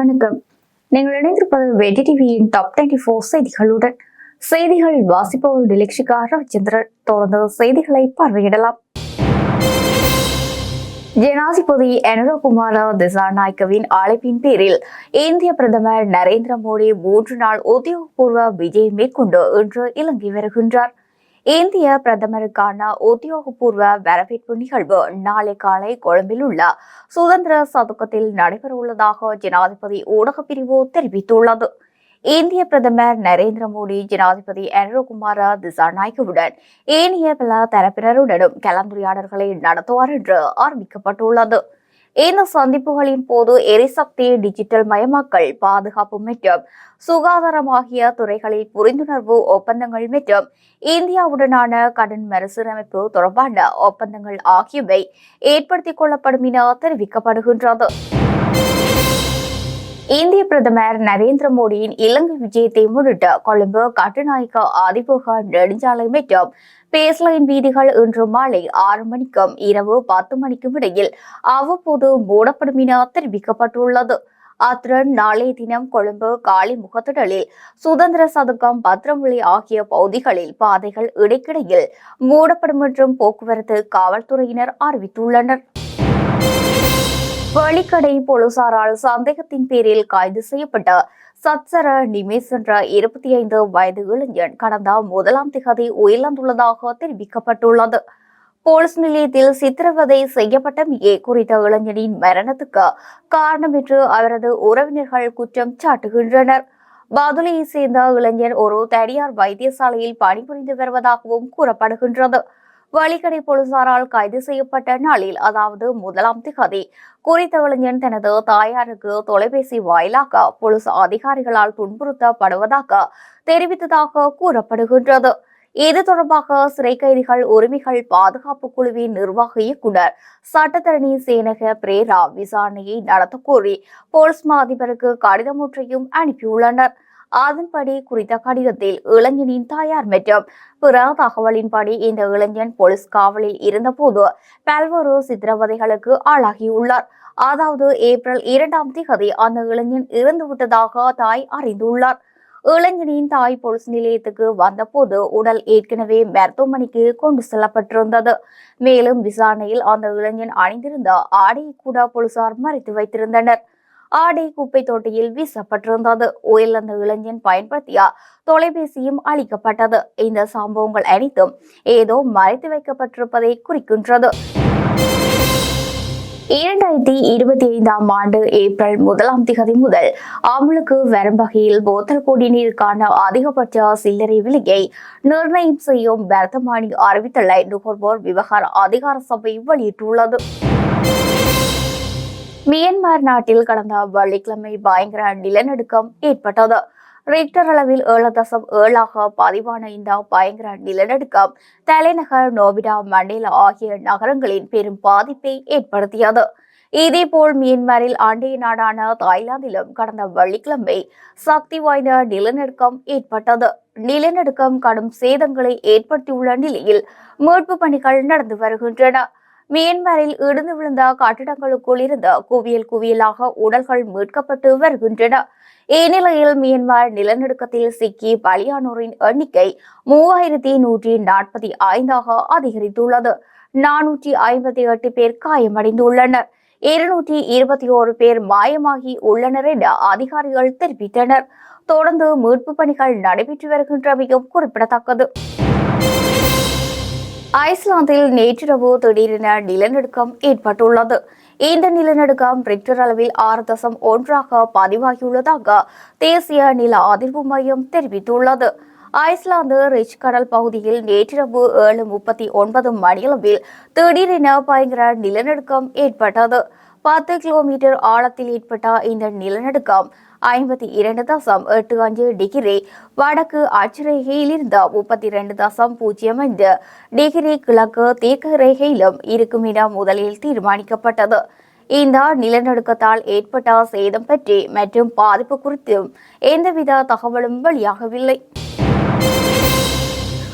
வணக்கம். நீங்கள் இணைந்திருப்பது வெடி டிவியின் டாப் டுவெண்டி ஃபோர் செய்திகளுடன். செய்திகள் வாசிப்பவர் டிலக்ஷிகா ரவிச்சந்திரன். தொடர்ந்து செய்திகளை பார்வையிடலாம். ஜனாதிபதி அனுரகுமார திசாநாயக்கவின் அழைப்பின் பேரில் இந்திய பிரதமர் நரேந்திர மோடி மூன்று நாள் உத்தியோகபூர்வ விஜயம் மேற்கொண்டு இன்று இலங்கை வருகின்றார். இந்திய பிரதமருக்கான உத்தியோகபூர்வ வரவேற்பு நிகழ்வு நாளை காலை கொழும்பில் உள்ள சுதந்திர சதுக்கத்தில் நடைபெறவுள்ளதாக ஜனாதிபதி ஊடகப் பிரிவு தெரிவித்துள்ளது. இந்திய பிரதமர் நரேந்திர மோடி ஜனாதிபதி அனுரகுமார திசாநாயக்கவுடன் ஏனைய பல தரப்பினருடனும் கலந்துரையாடல்களை நடத்துவார் என்று அறிவிக்கப்பட்டுள்ளது. இந்த சந்திப்புகளின் போது எரிசக்தி டிஜிட்டல் மயமாக்கல் பாதுகாப்பு மற்றும் சுகாதாரம் ஆகிய துறைகளில் புரிந்துணர்வு ஒப்பந்தங்கள் மற்றும் இந்தியாவுடனான கடன் மறுசீரமைப்பு தொடர்பான ஒப்பந்தங்கள் ஆகியவை ஏற்படுத்திக் கொள்ளப்படும் என தெரிவிக்கப்படுகின்றது. இந்திய பிரதமர் நரேந்திர மோடியின் இலங்கை விஜயத்தை முன்னிட்டு கொழும்பு கட்டுநாயக்க அதிபோக நெடுஞ்சாலை மற்றும் பேஸ்லைன் வீதிகள் இன்று மாலை ஆறு மணிக்கும் இரவு பத்து மணிக்கும் இடையில் அவ்வப்போது மூடப்படும் என தெரிவிக்கப்பட்டுள்ளது. அத்துடன் நாளைய தினம் கொழும்பு காலி முகத்திடலில் சுதந்திர சதுக்கம் பத்திரமொழி ஆகிய பகுதிகளில் பாதைகள் இடைக்கிடையில் மூடப்படும் என்றும் போக்குவரத்து காவல்துறையினர் அறிவித்துள்ளனர். வழிக்கடை போலீசாரால் சந்தேகத்தின் பேரில் கைது செய்யப்பட்ட சத்சர நிமேஷ் என்ற இருபத்தி ஐந்து வயது இளைஞன் கடந்த முதலாம் திகதி உயிரிழந்துள்ளதாக தெரிவிக்கப்பட்டுள்ளது. போலீஸ் நிலையத்தில் சித்திரவதை செய்யப்பட்டமையே குறித்த இளைஞனின் மரணத்துக்கு காரணம் என்று அவரது உறவினர்கள் குற்றம் சாட்டுகின்றனர். பதுளையை சேர்ந்த இளைஞன் ஒரு தனியார் வைத்தியசாலையில் பணிபுரிந்து வருவதாகவும் கூறப்படுகின்றது. வழிக்கடை போலீசாரால் கைது செய்யப்பட்ட நாளில் அதாவது முதலாம் திகதி. குறித்த இளைஞன் தனது தாயாருக்கு தொலைபேசி வாயிலாக போலீஸ் அதிகாரிகளால் துன்புறுத்தப்படுவதாக தெரிவித்ததாக கூறப்படுகின்றது. இது தொடர்பாக சிறை கைதிகள் உரிமைகள் பாதுகாப்பு குழுவின் நிர்வாக இயக்குனர் சட்டத்தரணி சேனக பிரேரா விசாரணையை நடத்த கோரி போலீஸ் மா அதிபருக்கு கடிதம் ஒன்றையும் அனுப்பியுள்ளனர். அதன்படி குறித்த கடிதத்தில் இளைஞனின் தாயார் மற்றும் பிற தகவலின்படி இந்த இளைஞன் போலீஸ் காவலில் இருந்தபோது பல்வேறு சித்திரவதைகளுக்கு ஆளாகியுள்ளார். அதாவது ஏப்ரல் இரண்டாம் திகதி அந்த இளைஞன் இறந்துவிட்டதாக தாய் அறிந்துள்ளார். இளைஞனின் தாய் போலீஸ் நிலையத்துக்கு வந்தபோது உடல் ஏற்கனவே மருத்துவமனைக்கு கொண்டு செல்லப்பட்டிருந்தது. மேலும் விசாரணையில் அந்த இளைஞன் அணிந்திருந்த ஆடையை கூட போலீசார் மறைத்து வைத்திருந்தனர். ஆடை குப்பை தொட்டியில் வீசப்பட்டிருந்தது. உயிரிழந்த இளைஞன் பயன்படுத்திய தொலைபேசியும் அளிக்கப்பட்டது இந்த சம்பவங்கள் அனைத்தும் ஏதோ மறைத்து வைக்கப்பட்டிருப்பதை குறிக்கின்றது. இரண்டாயிரத்தி இருபத்தி ஐந்தாம் ஆண்டு ஏப்ரல் முதலாம் திகதி முதல் அமலுக்கு வரும் வகையில் போத்தல் குடிநீருக்கான அதிகபட்ச சில்லறை விலையை நிர்ணயம் செய்யும் வர்த்தமானி அறிவித்தலை நுகர்வோர் விவகார அதிகார சபை வெளியிட்டுள்ளது. மியான்மர் நாட்டில் கடந்த வெள்ளிக்கிழமை பயங்கர நிலநடுக்கம் ஏற்பட்டது. ரிக்டர் அளவில் ஏழு தசம் ஏழாக பதிவான இந்த பயங்கர நிலநடுக்கம் தலைநகர் நோபிடா மண்டேலா ஆகிய நகரங்களின் பெரும் பாதிப்பை ஏற்படுத்தியது. இதேபோல் மியான்மரில் அண்டைய நாடான தாய்லாந்திலும் கடந்த வெள்ளிக்கிழமை சக்தி வாய்ந்த நிலநடுக்கம் ஏற்பட்டது. நிலநடுக்கம் கடும் சேதங்களை ஏற்படுத்தியுள்ள நிலையில் மீட்பு பணிகள் நடந்து வருகின்றன. மியான்மரில் இடிந்து விழுந்த கட்டிடங்களுக்குள் இருந்து குவியல் குவியலாக உடல்கள் மீட்கப்பட்டு வருகின்றன. இந்நிலையில் மியன்மார் நிலநடுக்கத்தில் சிக்கி பலியானோரின் எண்ணிக்கை மூவாயிரத்தி நூற்றி நாற்பத்தி ஐந்தாக அதிகரித்துள்ளது. நானூற்றி ஐம்பத்தி எட்டு பேர் காயமடைந்துள்ளனர். இருநூற்றி இருபத்தி ஓரு பேர் மாயமாகி உள்ளனர் என அதிகாரிகள் தெரிவித்தனர். தொடர்ந்து மீட்பு பணிகள் நடைபெற்று வருகின்றமையும் குறிப்பிடத்தக்கது. ஐஸ்லாந்தில் நேற்றிரவு திடீரென நிலநடுக்கம் ஏற்பட்டுள்ளது. இந்த நிலநடுக்கம் ரிக்டர் அளவில் ஆறு தசம் ஒன்றாக பதிவாகியுள்ளதாக தேசிய நில அதிர்வு மையம் தெரிவித்துள்ளது. ஐஸ்லாந்து ரிச் கடல் பகுதியில் நேற்றிரவு ஏழு முப்பத்தி ஒன்பது மணியளவில் திடீரென பயங்கர நிலநடுக்கம் ஏற்பட்டது. பத்து கிலோமீட்டர் ஆழத்தில் ஏற்பட்ட இந்த நிலநடுக்கம் ஐம்பத்தி இரண்டு தசம் எட்டு அஞ்சு டிகிரி வடக்கு அட்சரேகையில் இருந்த முப்பத்தி இரண்டு தசம் பூஜ்ஜியம் ஐந்து டிகிரி கிழக்கு தீர்க்க ரேகையிலும் இருக்கும் என முதலில் தீர்மானிக்கப்பட்டது. இந்த நிலநடுக்கத்தால் ஏற்பட்ட சேதம் பற்றி மற்றும் பாதிப்பு குறித்தும் எந்தவித தகவலும் வெளியாகவில்லை.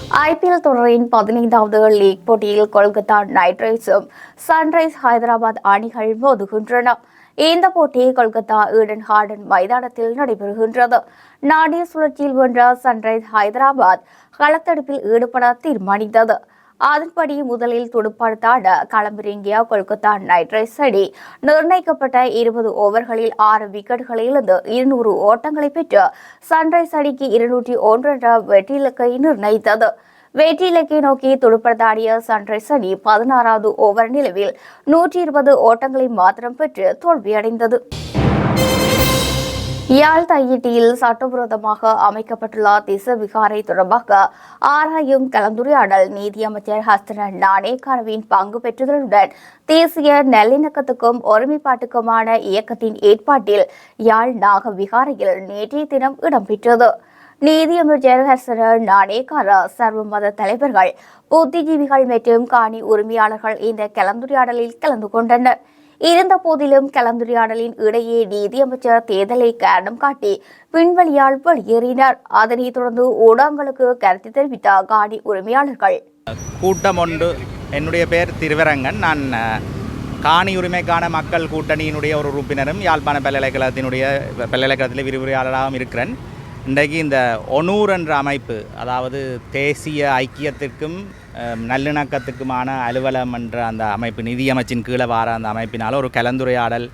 ஐபிஎல் தொடரின் பதினைந்தாவது லீக் போட்டியில் கொல்கத்தா நைட் ரைடர்ஸும் சன்ரைஸ் ஹைதராபாத் அணிகள் மோதுகின்றன இந்த போட்டி கொல்கத்தா ஈடன் ஹார்டன் மைதானத்தில் நடைபெறுகின்றது நாடிய சுழற்சியில் வென்ற சன்ரைஸ் ஹைதராபாத் களத்தடுப்பில் ஈடுபட தீர்மானித்தது அதன்படி முதலில் துடுப்பாடுத்தாட களமிறங்கிய கொல்கத்தா நைட் ரைடர்ஸ் அணி நிர்ணயிக்கப்பட்ட இருபது ஓவர்களில் ஆறு விக்கெட்டுகளிலிருந்து இருநூறு ஓட்டங்களை பெற்று சன்ரைஸ் அணிக்கு இருநூற்றி ஒன்று என்ற வெற்றி இலக்கை நிர்ணயித்தது. வெற்றி இலக்கை நோக்கி துடுப்படுத்தாடிய சன்ரைஸ் அணி பதினாறாவது ஓவர் நிலவில் நூற்றி இருபது ஓட்டங்களை மாத்திரம் பெற்று தோல்வியடைந்தது. யாழ் தையிட்டியில் சட்டவிரோதமாக அமைக்கப்பட்டுள்ள திச விகாரை தொடர்பாக ஆராயும் கலந்துரையாடல் நீதியமைச்சர் ஹஸ்தன நாணேகாரவின் பங்கு பெற்றதனுடன் தேசிய நல்லிணக்கத்துக்கும் ஒருமைப்பாட்டுக்குமான இயக்கத்தின் ஏற்பாட்டில் யாழ் நாக விகாரையில் நேற்றைய தினம் இடம்பெற்றது. நீதியமைச்சர் ஹசன நாணேகர சர்வ மத தலைவர்கள் புத்திஜீவிகள் மற்றும் காணி உரிமையாளர்கள் இந்த கலந்துரையாடலில் கலந்து கொண்டனர். இருந்த போதிலும் கலந்துரையாடலின் இடையே நீதியமைச்சர் தேர்தலை காரணம் காட்டி விண்வெளியால் வெளியேறினார். அதனைத் தொடர்ந்து ஊடகங்களுக்கு கருத்து தெரிவித்த காணி உரிமையாளர்கள். கூட்டம் ஒன்று என்னுடைய பெயர் திருவரங்கன். நான் காணி உரிமைக்கான மக்கள் கூட்டணியினுடைய ஒரு உறுப்பினரும் யாழ்ப்பாண பல்கலைக்கழகத்தினுடைய பல்கலைக்கழகத்தில் விரிவுரையாளராகவும் இருக்கிறேன். இன்றைக்கு இந்த ஒனூர் என்ற அமைப்பு அதாவது தேசிய ஐக்கியத்திற்கும் நல்லிணக்கத்துக்குமான அலுவலம் என்ற அந்த அமைப்பு நிதியமைச்சின் கீழே வார அந்த அமைப்பினால் ஒரு கலந்துரையாடல்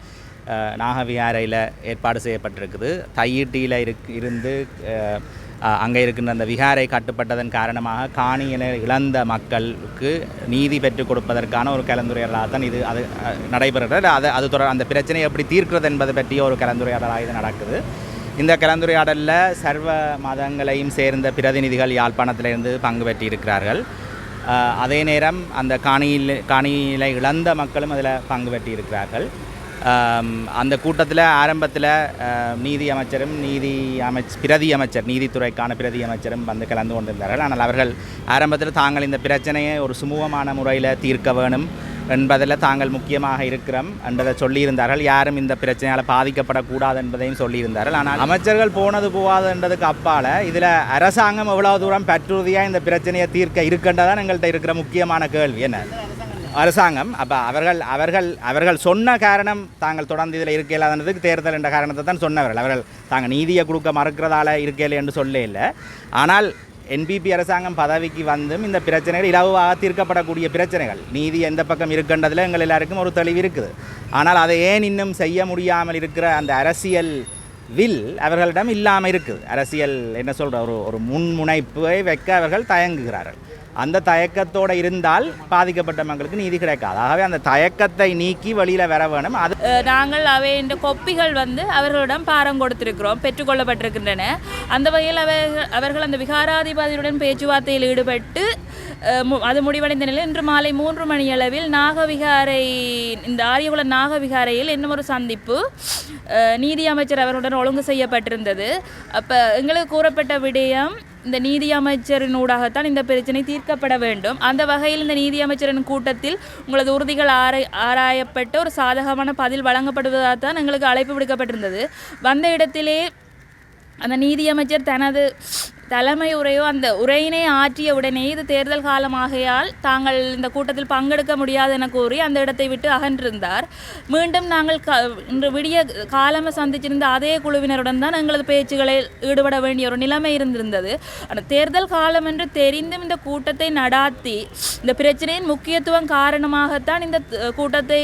அஹ், நாகவிகாரையில் ஏற்பாடு செய்யப்பட்டிருக்குது. தையீட்டியில் இருக் இருந்து அங்கே இருக்கின்ற அந்த விகாரை கட்டுப்பட்டதன் காரணமாக காணியினை இழந்த மக்களுக்கு நீதி பெற்றுக் கொடுப்பதற்கான ஒரு கலந்துரையாடலாக தான் இது அது நடைபெறுகிறது அது அது தொடர் அந்த பிரச்சனையை எப்படி தீர்க்கிறது என்பது பற்றிய ஒரு கலந்துரையாடலாக இது நடக்குது. இந்த கலந்துரையாடலில் சர்வ மதங்களையும் சேர்ந்த பிரதிநிதிகள் யாழ்ப்பாணத்திலிருந்து பங்கு பெற்றிருக்கிறார்கள். அதே நேரம் அந்த காணியில் காணியில் இழந்த மக்களும் அதில் பங்கு பெற்றிருக்கிறார்கள். அந்த கூட்டத்தில் ஆரம்பத்தில் நீதி அமைச்சரும் நீதி அமைச் பிரதி அமைச்சர் நீதித்துறைக்கான பிரதி அமைச்சரும் வந்து கலந்து கொண்டிருந்தார்கள். ஆனால் அவர்கள் ஆரம்பத்தில் தாங்கள் இந்த பிரச்சனையை ஒரு சுமூகமான முறையில் தீர்க்க வேணும். என்பதில் தாங்கள் முக்கியமாக இருக்கிறோம் என்பதை சொல்லியிருந்தார்கள். யாரும் இந்த பிரச்சனையால் பாதிக்கப்படக்கூடாது என்பதையும் சொல்லியிருந்தார்கள். ஆனால் அமைச்சர்கள் போனது போகாது என்றதுக்கு அப்பால் இதில் அரசாங்கம் எவ்வளவு தூரம் பற்றுறுதியாக இந்த பிரச்சனையை தீர்க்க இருக்கின்றதான் எங்கள்கிட்ட இருக்கிற முக்கியமான கேள்வி என்ன? அரசாங்கம் அப்போ அவர்கள் அவர்கள் அவர்கள் சொன்ன காரணம் தாங்கள் தொடர்ந்து இதில் இருக்க இல்லாததுக்கு தேர்தல் என்ற காரணத்தை தான் சொன்னவர்கள். அவர்கள் தாங்கள் நீதியை கொடுக்க மறுக்கிறதால இருக்கலை என்று சொல்ல இல்லை. ஆனால் என்பிபி அரசாங்கம் பதவிக்கு வந்தும் இந்த பிரச்சனைகள் இலவாக தீர்க்கப்படக்கூடிய பிரச்சனைகள். நீதி எந்த பக்கம் இருக்கின்றதில் எங்கள் எல்லாருக்கும் ஒரு தெளிவு இருக்குது. ஆனால் அதை ஏன் இன்னும் செய்ய முடியாமல் இருக்கிற அந்த அரசியல் வில் அவர்களிடம் இல்லாமல் இருக்குது. அரசியல் என்ன சொல்கிற ஒரு ஒரு முன்முனைப்பை வைக்க அவர்கள் தயங்குகிறார்கள். அந்த தயக்கத்தோடு இருந்தால் பாதிக்கப்பட்ட மக்களுக்கு நீதி கிடைக்காது. ஆகவே அந்த தயக்கத்தை நீக்கி வெளியில் வர வேணும். அது நாங்கள் அவை இந்த கொப்பிகள் வந்து அவர்களிடம் பாரம் கொடுத்திருக்கிறோம் பெற்றுக்கொள்ளப்பட்டிருக்கின்றன. அந்த வகையில் அவர்கள் அவர்கள் அந்த விகாராதிபதியுடன் பேச்சுவார்த்தையில் ஈடுபட்டு மு- அது முடிவடைந்த நிலையில் இன்று மாலை மூன்று மணியளவில் நாகவிகாரை இந்த ஆரியகுல நாகவிகாரையில் இன்னும் ஒரு சந்திப்பு நீதி அமைச்சர் அவர்களுடன் ஒழுங்கு செய்யப்பட்டிருந்தது. அப்போ எங்களுக்கு கூறப்பட்ட விடயம் இந்த நீதியமைச்சரின் ஊடாகத்தான் இந்த பிரச்சனை தீர்க்கப்பட வேண்டும். அந்த வகையில் இந்த நீதியமைச்சரின் கூட்டத்தில் உங்களது உறுதிகள் ஆராய் ஆராயப்பட்டு ஒரு சாதகமான பதில் வழங்கப்படுவதாக தான் எங்களுக்கு அழைப்பு விடுக்கப்பட்டிருந்தது. வந்த இடத்திலே அந்த நீதியமைச்சர் தனது தலைமை உரையோ அந்த உரையினை ஆற்றிய உடனே இது தேர்தல் காலமாகையால் தாங்கள் இந்த கூட்டத்தில் பங்கெடுக்க முடியாது என கூறி அந்த இடத்தை விட்டு அகன்றிருந்தார். மீண்டும் நாங்கள் க இன்று விடிய காலமை சந்திச்சிருந்த அதே குழுவினருடன் தான் எங்களது பேச்சுகளில் ஈடுபட வேண்டிய ஒரு நிலைமை இருந்திருந்தது. ஆனால் தேர்தல் காலம் என்று தெரிந்தும் இந்த கூட்டத்தை நடாத்தி இந்த பிரச்சனையின் முக்கியத்துவம் காரணமாகத்தான் இந்த கூட்டத்தை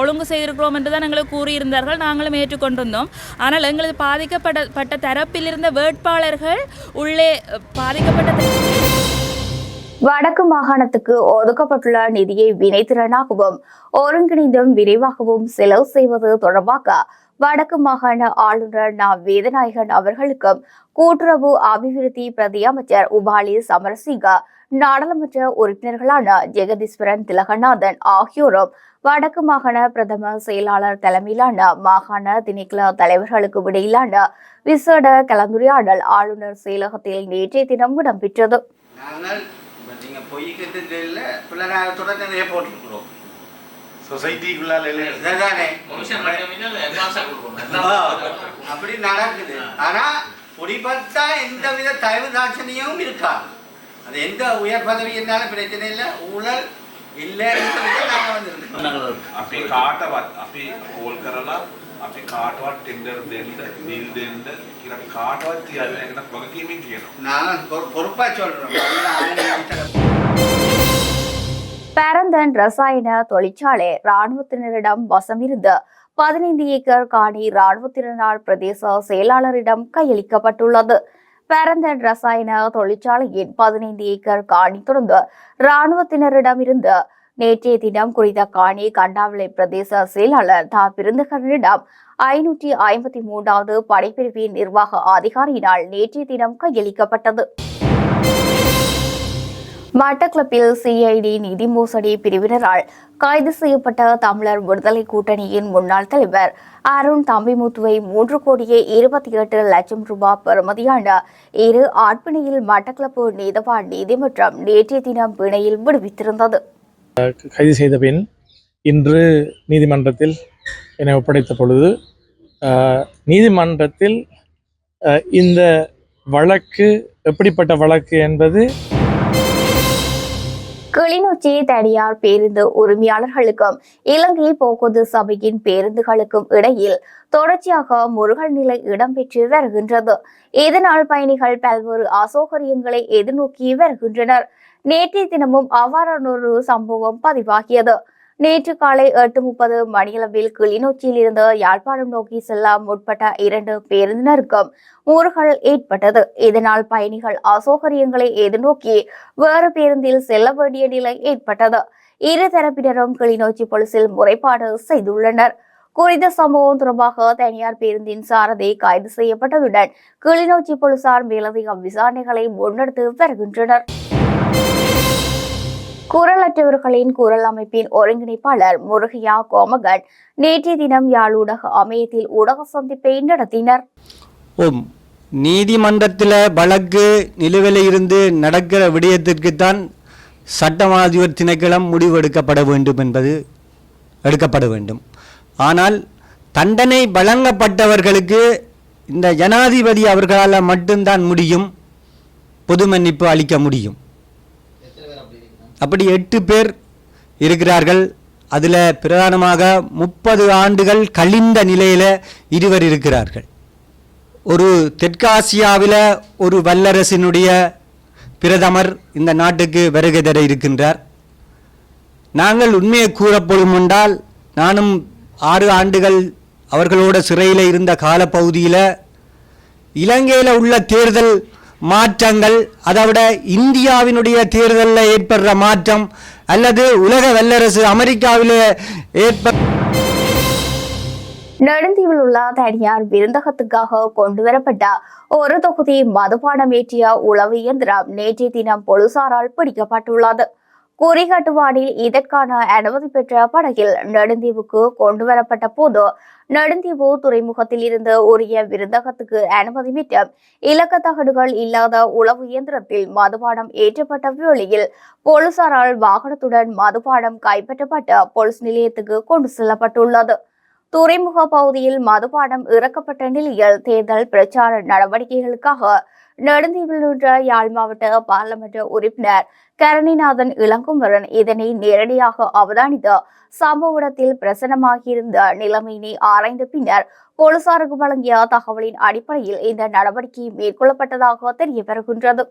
ஒழுங்கு செய்திருக்கிறோம் என்று தான் எங்களுக்கு கூறியிருந்தார்கள். நாங்களும் ஏற்றுக்கொண்டிருந்தோம். ஆனால் எங்களது பாதிக்கப்பட்ட பட்ட தரப்பில் இருந்த வேட்பாளர்கள் உள்ளே பாதிக்கப்பட்ட வடக்கு மாகாணத்துக்கு ஒதுக்கப்பட்டுள்ள நிதியை வினைத்திறனாகவும் ஒருங்கிணைந்தும் விரைவாகவும் செலவு செய்வது தொடர்பாக வடக்கு மாகாண ஆளுநர் நா. வேதநாயகன் அவர்களுக்கும் கூட்டுறவு அபிவிருத்தி பிரதி அமைச்சர் உபாலி சமரசிங்க நாடாளுமன்ற உறுப்பினர்களான ஜெகதீஸ்வரன் திலகநாதன் ஆகியோரும் வடக்கு மாகாண பிரதம செயலாளர் தலைமையிலான மாகாண திணைக்கள தலைவர்களுக்கு இடையிலான விசேட கலந்துரையாடல் ஆளுநர் செயலகத்தில் நேற்றைய தினம் இடம்பெற்றது. அப்படி நடக்குது. ஆனா எந்த வித தயவு தாட்சணியமும் இருக்காது. அது எந்த உயர் பதவி இருந்தாலும் பிரச்சனை இல்லை. ஊழல் இல்லைன்னு சொல்லி நாங்கள் வந்துருக்கோம் අපි කාටවත් අපි කෝල් කරලා අපි කාටවත් ටෙන්ඩර් දෙන්න නිල් දෙන්න කියලා අපි කාටවත් කියන්නේ නැකත් වගකීමෙන් කියනවා. நான் பொறு- பொறுப்பா சொல்றோம் பரந்தன் ரசாயன தொழிற்சாலை ராணுவத்தினரிடம் வசமிருந்த பதினைந்து ஏக்கர் காணி ராணுவத்தினரால் பிரதேச செயலாளரிடம் கையளிக்கப்பட்டுள்ளது பரந்தன் ரசாயன தொழிற்சாலையின் பதினைந்து ஏக்கர் காணி தொடர்ந்து ராணுவத்தினரிடமிருந்து நேற்றைய தினம் குறித்த காணி கண்டாவிளை பிரதேச செயலாளர் தா. பிருந்தகரனிடம் ஐநூற்றி ஐம்பத்தி மூன்றாவது படைப்பிரிவின் நிர்வாக அதிகாரியினால் நேற்றைய தினம் கையளிக்கப்பட்டது. மட்டக்களப்பில் சிஐடி நிதி மோசடி பிரிவினரால் கைது செய்யப்பட்ட தமிழர் விடுதலை கூட்டணியின் முன்னாள் தலைவர் அருண் தம்பிமுத்துவை மூன்று கோடியே இருபத்தி எட்டு லட்சம் ரூபாய் பெறுமதியான இரு ஆட்பிணையில் மட்டக்களப்பு நீதவான் நீதிமன்றம் நேற்றைய தினம் பிணையில் விடுவித்திருந்தது. கைது செய்த பின் இன்று நீதிமன்றத்தில் என்னை ஒப்படைத்த பொழுது நீதிமன்றத்தில் இந்த வழக்கு எப்படிப்பட்ட வழக்கு என்பது கிளிநொச்சி தனியார் பேருந்து உரிமையாளர்களுக்கும் இலங்கை போக்குவரத்து சபையின் பேருந்துகளுக்கும் இடையில் தொடர்ச்சியாக முருகல் நிலை இடம்பெற்று வருகின்றது. இதனால் பயணிகள் பல்வேறு அசௌகரியங்களை எதிர்நோக்கி வருகின்றனர். நேற்றைய தினமும் அவ்வாறான ஒரு சம்பவம் பதிவாகியது. நேற்று காலை எட்டு முப்பது மணியளவில் கிளிநொச்சியில் இருந்து யாழ்ப்பாணம் நோக்கி செல்ல முற்பட்ட இரண்டு பேருந்தினருக்கும் முருகல் ஏற்பட்டது. இதனால் பயணிகள் அசௌகரியங்களை எதிர்நோக்கி வேறு பேருந்தில் செல்ல வேண்டிய நிலை ஏற்பட்டது. இரு தரப்பினரும் கிளிநொச்சி போலீசில் முறைப்பாடு செய்துள்ளனர். குறித்த சம்பவம் தொடர்பாக தனியார் பேருந்தின் சாரதி கைது செய்யப்பட்டதுடன் கிளிநொச்சி போலீசார் மேலதிக விசாரணைகளை முன்னெடுத்து வருகின்றனர். குரலற்றவர்களின் குரல் அமைப்பின் ஒருங்கிணைப்பாளர் முருகையா கோமகட் நேற்றைய தினம் யாழ் ஊடக அமையத்தில் ஊடக சந்திப்பை நடத்தினர். ஓம். நீதிமன்றத்தில் வழக்கு நிலுவையில் இருந்து நடக்கிற விடயத்திற்குத்தான் சட்டமாதிபர் திணைக்களம் முடிவெடுக்கப்பட வேண்டும் என்பது எடுக்கப்பட வேண்டும். ஆனால் தண்டனை வழங்கப்பட்டவர்களுக்கு இந்த ஜனாதிபதி அவர்களால் மட்டும்தான் முடியும் பொது மன்னிப்பு அளிக்க முடியும். அப்படி எட்டு பேர் இருக்கிறார்கள். அதில் பிரதானமாக முப்பது ஆண்டுகள் கழிந்த நிலையில் இருவர் இருக்கிறார்கள். ஒரு தெற்காசியாவில் ஒரு வல்லரசினுடைய பிரதமர் இந்த நாட்டுக்கு வருகை தர இருக்கின்றார். நாங்கள் உண்மையை கூறப்படும் என்றால் நானும் ஆறு ஆண்டுகள் அவர்களோட சிறையில் இருந்த காலப்பகுதியில் இலங்கையில் உள்ள தேர்தல் மாற்றங்கள் அதை விட இந்தியாவினுடைய தேர்தலில் ஏற்படுற மாற்றம் அல்லது உலக வல்லரசு அமெரிக்காவில் ஏற்ப நெடுந்தீவில் உள்ள தனியார் விருந்தகத்துக்காக கொண்டுவரப்பட்ட ஒரு தொகுதி மதுபானம் ஏற்றிய உளவு இயந்திரம் நேற்றைய தினம் போலீசாரால் பிடிக்கப்பட்டுள்ளது. குறிகட்டுவானில் இதற்கான அனுமதி பெற்ற படகில் நெடுந்தீவுக்கு கொண்டுவரப்பட்ட போது நடுந்தீவு துறைமுகத்தில் இருந்து உரிய விருந்தகத்துக்கு அனுமதி மற்றும் இலக்க தகடுகள் இல்லாத உளவு இயந்திரத்தில் மதுபானம் ஏற்றப்பட்ட வேளையில் போலீசாரால் வாகனத்துடன் மதுபானம் கைப்பற்றப்பட்டு போலீஸ் நிலையத்துக்கு கொண்டு செல்லப்பட்டுள்ளது. துறைமுக பகுதியில் மதுபானம் இறக்கப்பட்ட நிலையில் தேர்தல் பிரச்சார நடவடிக்கைகளுக்காக நெடுந்தீவில் நின்ற யாழ் மாவட்ட பாராளுமன்ற உறுப்பினர் கரணிநாதன் இளங்குமரன் இதனை நேரடியாக அவதானித்து சம்பவ இடத்தில் பிரசனமாகியிருந்த நிலைமையினை ஆராய்ந்த பின்னர் போலீசாருக்கு வழங்கிய தகவலின் அடிப்படையில் இந்த நடவடிக்கை மேற்கொள்ளப்பட்டதாக தெரிய வருகின்றது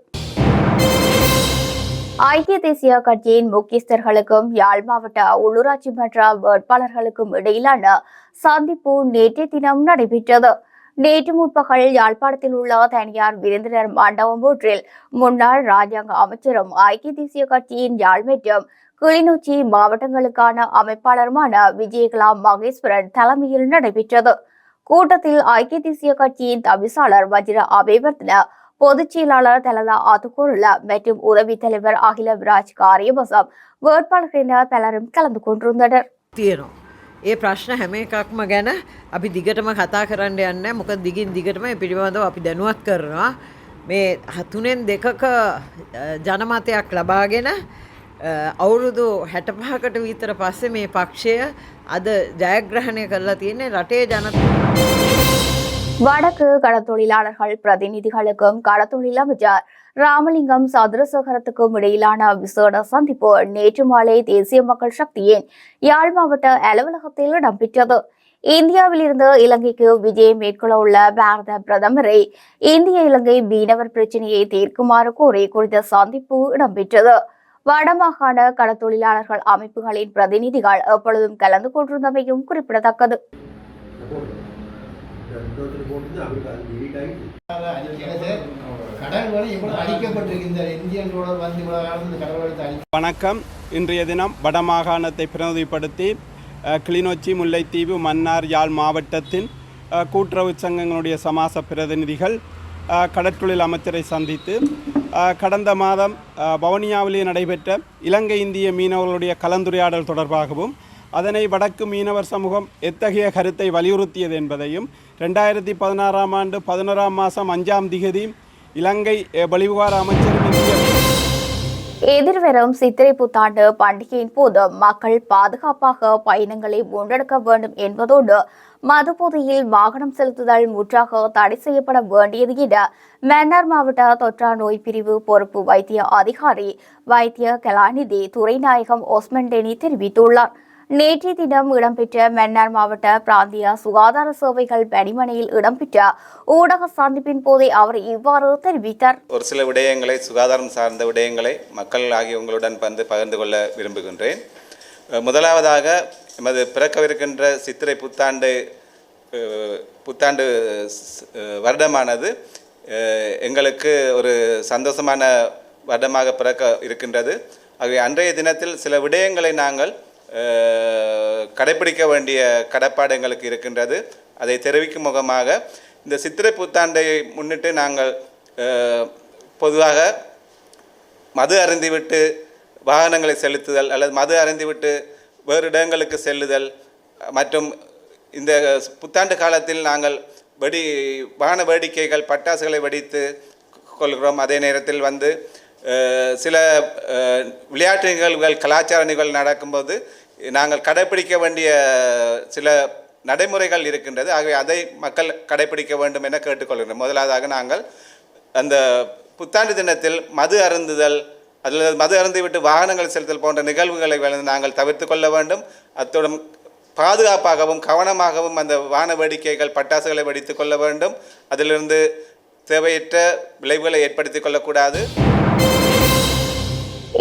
ஐக்கிய தேசிய கட்சியின் முக்கியஸ்தர்களுக்கும் யாழ் மாவட்ட உள்ளூராட்சி மன்ற வேட்பாளர்களுக்கும் இடையிலான சந்திப்பு நேற்றைய தினம் நடைபெற்றது. நேற்று முற்பகல் யாழ்ப்பாணத்தில் உள்ள தனியார் விருந்தினர் மண்டபம் ஒன்றில் முன்னாள் ராஜாங்க அமைச்சரும் ஐக்கிய தேசிய கட்சியின் யாழ் மற்றும் கிளிநொச்சி மாவட்டங்களுக்கான அமைப்பாளருமான விஜயகலா மகேஸ்வரன் தலைமையில் நடைபெற்றது. கூட்டத்தில் ஐக்கிய தேசிய கட்சியின் தவிசாளர் வஜிர அபிவர்த்தன பொதுச் செயலாளர் தலதா ஆத்துக்கூருள மற்றும் உதவி தலைவர் அகில விராஜ் காரியபசம் வேட்பாளர்கள் பலரும் கலந்து கொண்டிருந்தனர். ඒ ප්‍රශ්න හැම එකක්ම ගැන අපි දිගටම කතා කරන්න යන්න මොක දිගින් දිගටම ඒ පිළිබඳව අපි දැනුවත් කරනවා. මේ හතුනෙන් දෙකක අ, ජනමතයක් ලබාගෙන අ, අවුරුදු හැටපහකට විතර පස්සේ මේ පක්ෂය අද ජයග්‍රහණය කරලා තියෙන්නේ රටේ ජනත வடக்கு கடத்தொழிலாளர்கள் பிரதிநிதிகளுக்கும் கடத்தொழில் அமைச்சர் ராமலிங்கம் சதுரசேகரத்துக்கும் இடையிலான விசேட சந்திப்பு நேற்று மாலை தேசிய மக்கள் சக்தியின் யாழ் மாவட்ட அலுவலகத்தில் இடம்பெற்றது. இந்தியாவிலிருந்து இலங்கைக்கு விஜயம் மேற்கொள்ள உள்ள பாரத பிரதமரை இந்திய இலங்கை மீனவர் பிரச்சினையை தீர்க்குமாறு கோரி குறித்த சந்திப்பு இடம்பெற்றது. வடமாகாண கடத்தொழிலாளர்கள் அமைப்புகளின் பிரதிநிதிகள் எப்பொழுதும் கலந்து கொண்டிருந்தமையும் குறிப்பிடத்தக்கது. இவ்வளவு காலம் இந்த கடல்களை அழி வணக்கம். இன்றைய தினம் வடமாகாணத்தை பிரதிநிதிப்படுத்தி கிளிநொச்சி முல்லைத்தீவு மன்னார் யாழ் மாவட்டத்தின் கூட்டுறவு சங்கங்களுடைய சமாச பிரதிநிதிகள் கடற்தொழில் அமைச்சரை சந்தித்து கடந்த மாதம் வவுனியாவிலே நடைபெற்ற இலங்கை இந்திய மீனவர்களுடைய கலந்துரையாடல் தொடர்பாகவும் அதனை வடக்கு மீனவர் சமூகம் எத்தகைய கருத்தை வலியுறுத்தியது என்பதையும் ரெண்டாயிரத்தி பதினாறாம் ஆண்டு பதினோராம் மாதம் அஞ்சாம் திகதி இலங்கை அஹ், வெளிவிவகார எதிர்வரும் சித்திரை புத்தாண்டு பண்டிகையின் போது மக்கள் பாதுகாப்பாக பயணங்களை முன்னெடுக்க வேண்டும் என்பதோடு மதுபோதையில் வாகனம் செலுத்துதல் முற்றாக தடை செய்யப்பட வேண்டியது என மன்னார் மாவட்ட தொற்றா நோய் பிரிவு பொறுப்பு வைத்திய அதிகாரி வைத்திய கலாநிதி துரைநாயகம் ஒஸ்மண்டேனி தெரிவித்துள்ளார். நேற்றைய தினம் இடம்பெற்ற மன்னார் மாவட்ட பிராந்திய சுகாதார சேவைகள் பணிமனையில் இடம்பெற்ற ஊடக சந்திப்பின் போதே அவர் இவ்வாறு தெரிவித்தார். ஒரு சில விடயங்களை சுகாதாரம் சார்ந்த விடயங்களை மக்கள் ஆகியவங்களுடன் வந்து பகிர்ந்து கொள்ள விரும்புகின்றேன். முதலாவதாக எமது பிறக்கவிருக்கின்ற சித்திரை புத்தாண்டு புத்தாண்டு வருடமானது எங்களுக்கு ஒரு சந்தோஷமான வருடமாக பிறக்க இருக்கின்றது. ஆகவே அன்றைய தினத்தில் சில விடயங்களை நாங்கள் கடைபிடிக்க கடைப்பிடிக்க வேண்டிய கடப்பாடு எங்களுக்கு இருக்கின்றது. அதை தெரிவிக்கும் முகமாக இந்த சித்திரை புத்தாண்டை முன்னிட்டு நாங்கள் பொதுவாக மது அருந்திவிட்டு வாகனங்களை செலுத்துதல் அல்லது மது அருந்திவிட்டு வேறு இடங்களுக்கு செல்லுதல் மற்றும் இந்த புத்தாண்டு காலத்தில் நாங்கள் வெடி வாகன வேடிக்கைகள் பட்டாசுகளை வெடித்து கொள்கிறோம். அதே நேரத்தில் வந்து சில விளையாட்டு நிகழ்வுகள் கலாச்சார நிகழ்வுகள் நடக்கும்போது நாங்கள் கடைப்பிடிக்க வேண்டிய சில நடைமுறைகள் இருக்கின்றது. ஆகவே அதை மக்கள் கடைப்பிடிக்க வேண்டும் என கேட்டுக்கொள்கிறோம் முதலாவதாக நாங்கள் அந்த புத்தாண்டு தினத்தில் மது அருந்துதல் அதில் மது அருந்திவிட்டு வாகனங்கள் செலுத்தல் போன்ற நிகழ்வுகளை வந்து நாங்கள் தவிர்த்து கொள்ள வேண்டும். அத்துடன் பாதுகாப்பாகவும் கவனமாகவும் அந்த வான வேடிக்கைகள் பட்டாசுகளை வெடித்து கொள்ள வேண்டும். அதிலிருந்து தேவையற்ற விளைவுகளை ஏற்படுத்திக் கொள்ளக்கூடாது.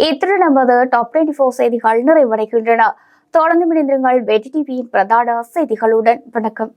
இத்துடன் நமது டாப் டுவெண்டி ஃபோர் செய்திகள் நிறைவடைகின்றன. தொடர்ந்து இணைந்திருங்கள் வெற்றி டிவியின் பிரதான செய்திகளுடன். வணக்கம்.